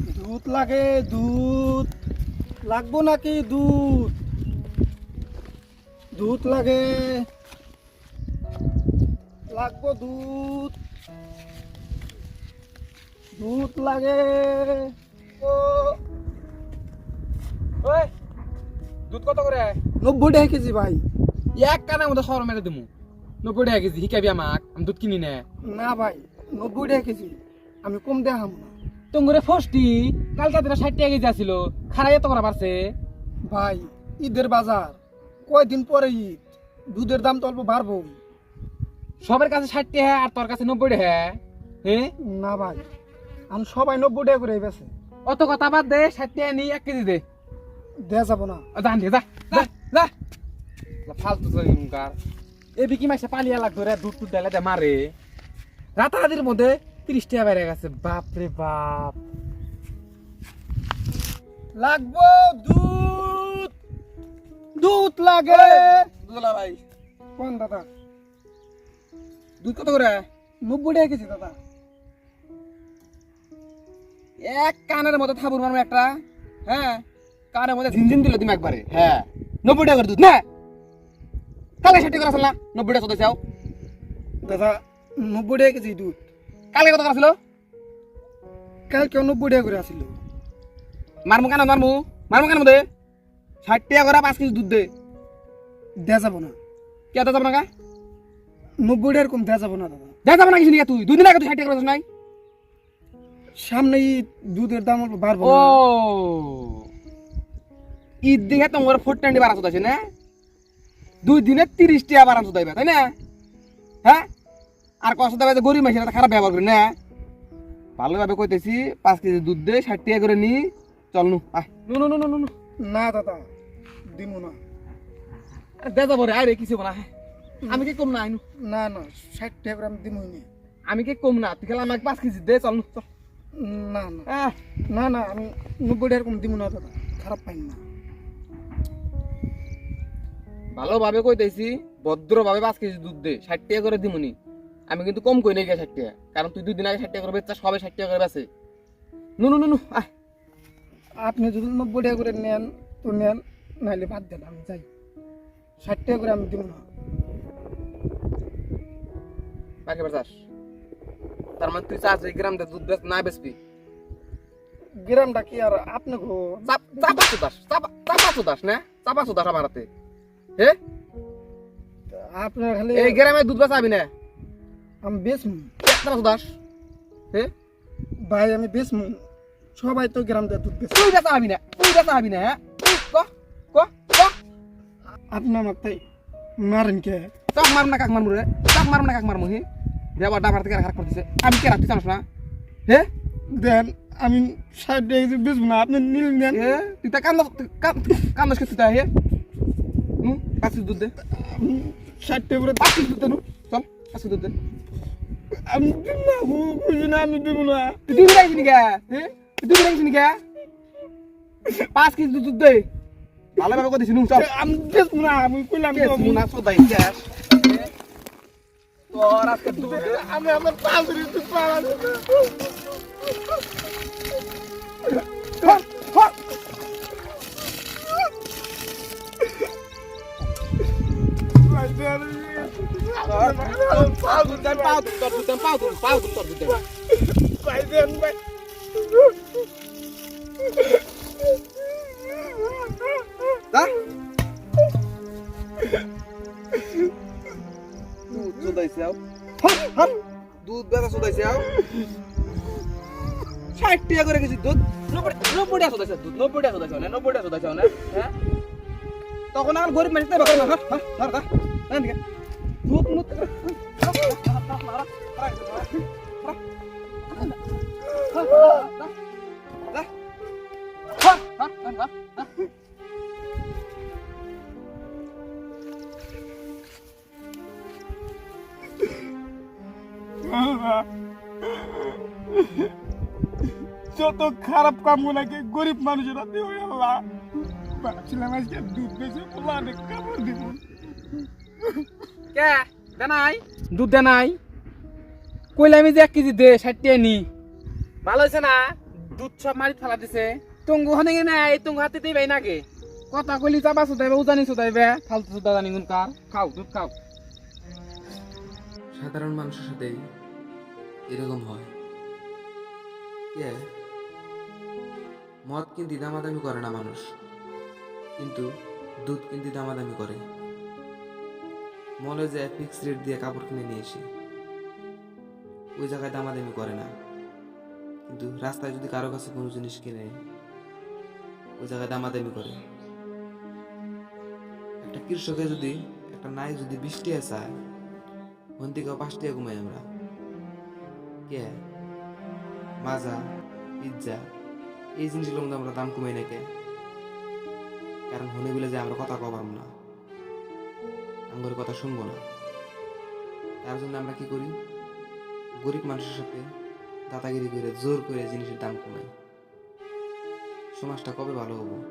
দুধ লাগে দুধ। লাগবো নাকি দুধ? দুধ লাগে। লাগবো দুধ। দুধ লাগে। ও। ওই দুধ কত করে? নব্বই টাকা কেজি ভাই। এক কানের মধ্যে সর মেরে দিমু। নব্বই টাকা কেজি শিখাবি আমাক। আমি দুধ কিনি নে। না ভাই নব্বই টাকা কেজি। আমি কম দেখাম না। তোমরে ফষ্টি কালকে দিনে ষাট টাকা কেজি আসিল খারাই এত করা পারছে ভাই ঈদের বাজার কয়দিন পরে ঈদ দুধের দাম তো অল্প বাড়বো সবার কাছে ষাট টাকা আর তোর কাছে নব্বই টাকা হ্যাঁ না ভাই আমি সবাই নব্বই টাকা করে বেছে অত কথা বাদ দে ষাট টাকা নি এক কেজি দে। দেয়া যাব না। জান দে যা যা যা। ফালতু এ বিকি মাসে পালিয়া লাগতো রে দুধ টুধ ডালে দে মারে। রাতারাতির মধ্যে তিরিশ টাকা বেড়ে গেছে বাপ রে বাপ। লাগবো দুধ। দুধ লাগে। দুলা ভাই। কোন দাদা? দুধ কত করে? নব্বই টাকা কেজি দাদা। এক কানের মধ্যে থাবুর মারবো একটা হ্যাঁ? কানের মধ্যে ঝিনঝিন দিল তুমি একবারে হ্যাঁ? নব্বই টাকা করে দুধ না। ষাট টাকা করে আসল না নব্বই টাকা চাও দাদা নব্বই টাকা কেজি দুধ। কালকে কত আসলো কালকে নব্বই টাকা করে আসিল মারমু কেন মারমু? মারমু কেন মধ্যে ষাট টাকা করে পাঁচ কেজি দুধ দে। দেয়া যাব না। কে তো যাব না কা? নব্বই টাকার কম দেয়া যাব না দাদা। যা যাব না কিছু নিয়ে তুই। দুই দিন আগে তুই ষাট টাকা করে নাই। সামনে দুধের দাম অল্প বাড়বো ও। ঈদ দিকে তোমার ফোর টোয়েন্টি বাড়া চোদাইছে না? দুই দিনে তিরিশ টাকা বাড়ান চোদাইবে তাই না? হ্যাঁ? আর কষ্ট দেবে যে গরিব মাসে খারাপ ব্যবহার করি না। ভালোভাবে কইতেছি পাঁচ কেজি দুধ দে ষাট টাকা করে নি। চল নু আয়। নু নু নু নু নু। না দাদা দিব না। দে যাব রে আরে কিছু না আমি কি কম না আইনু না। না ষাট টাকা করে আমি দিবই না। আমি কি কম না তুই খেলা আমাকে পাঁচ কেজি দে চল নু চল। না না। আহ, না না আমি নব্বই টাকার কম দিব না দাদা খারাপ পাই না। ভালোভাবে কইতেছি ভদ্রভাবে পাঁচ কেজি দুধ দে ষাট টাকা করে দিমুনি আমি কিন্তু কম কই নাই গিয়ে ষাট টাকা। কারণ তুই দুই দিন আগে ষাট টাকা করে বেচা সবাই ষাট টাকা করে বেচে। নু নু নু আয়। আপনি যদি নব্বই টাকা করে নেন তো নেন নাহলে বাদ দেন আমি যাই। ষাট টাকা করে আমি দিব না। বেচাস? তার মানে তুই চাষ এই গ্রাম দিয়ে দুধ বেচ না বেচবি? গ্রামটা কি আর আপনি গো চাপ চুদাস চাপা চাপা চুদাস না? চাপা চুদাস আমার হাতে। হে? আপনার খালি এই গ্রামে দুধ বেচাবি না? আমি বেচমু। চাপা চুদাস হে? ভাই আমি বেচমু। সবাই তো গ্রাম দিয়ে দুধ তুই বেচাবি না তুই বেচাবি না হ্যাঁ? ক ক ক। আপনি আমার তাই মারেন কে? চাপ মারম না কাক মারমু রে? চাপ মারম না কাক মারমু হে? দেবার ডাবার থেকে খারাপ করতেছে। আমি কে রাখতে চাস না? হে? দেন আমি টাকা কেজি বেচবো না আপনি নীল নেন এ তুই তা কান্দাস কান্দাস কে তুই তা হে? নু পাঁচ দুধ দে। আমি ষাট করে পাঁচ দুধ দে কেজি দুধ দে আমি দিব না বুঝি না আমি দিব না। তুই দুই রাখছি নি কে হে তুই দুই রাখছি নি কে পাঁচ কেজি দুধ দে। ভালোভাবে করে দিছি নু চল। আমি বেচবো না আমি কইলাম তো মুনা সদাই গ্যাস তোর আজকে দুধ আমি আমার পাঁচ পাওয়া হট দুধ দে বেটা সদাইছে আও। ষাট টাকা করে গেছি দুধ। নব্বই টাকা সদাইছে দুধ নব্বই টাকা না নব্বই টাকা সদাইছে না হ্যাঁ? তখন আর গরিব মানুষ তাই বাবা না হ্যাঁ হ্যাঁ হ্যাঁ হ্যাঁ হ্যাঁ দিকে দুধ মুধ যত খারাপ কাম নাকি গরিব মানুষের হাতে ওই আল্লাহ ভাবছিলাম আজকে দুধ বেশি বলা অনেক কাপড় দিব কে? দেনাই? দুধ দেনাই। কইলে আমি যে এক কেজি দে ষাট টাকা নি ভালো হয়েছে না? দুধ সব মারি ফেলা দিছে। তুঙ্গু হনে না এই তুঙ্গু হাতে দিবে নাকি? কথা কইলি চাবা সুদাইবে উজানি সুদাইবে ফালতু সুদা জানি গুন কার। খাও দুধ খাও। সাধারণ মানুষের সাথে এরকম হয়। কে? মদ কিনতে দামাদামি করে না মানুষ কিন্তু দুধ কিনতে দামাদামি করে। মলে যে ফিক্স রেট দিয়ে কাপড় কিনে নিয়ে এসে। ওই জায়গায় দামাদামি করে না। কিন্তু রাস্তায় যদি কারও কাছে কোনো জিনিস কিনে, ওই জায়গায় দামাদামি করে। একটা কৃষকে যদি, একটা নাই যদি বৃষ্টি চায় ওখান থেকে পাঁচ টাকা ঘুমাই আমরা। কে? মাজা পিৎজা এই জিনিসগুলো মধ্যে আমরা দাম কমাই না কে? কারণ হনে বলে যে আমরা কথা কবার না। আমার কথা শুনব না। তার জন্য আমরা কি করি? গরিব মানুষের সাথে দাদাগিরি করে জোর করে জিনিসের দাম কমাই। সমাজটা কবে ভালো হব?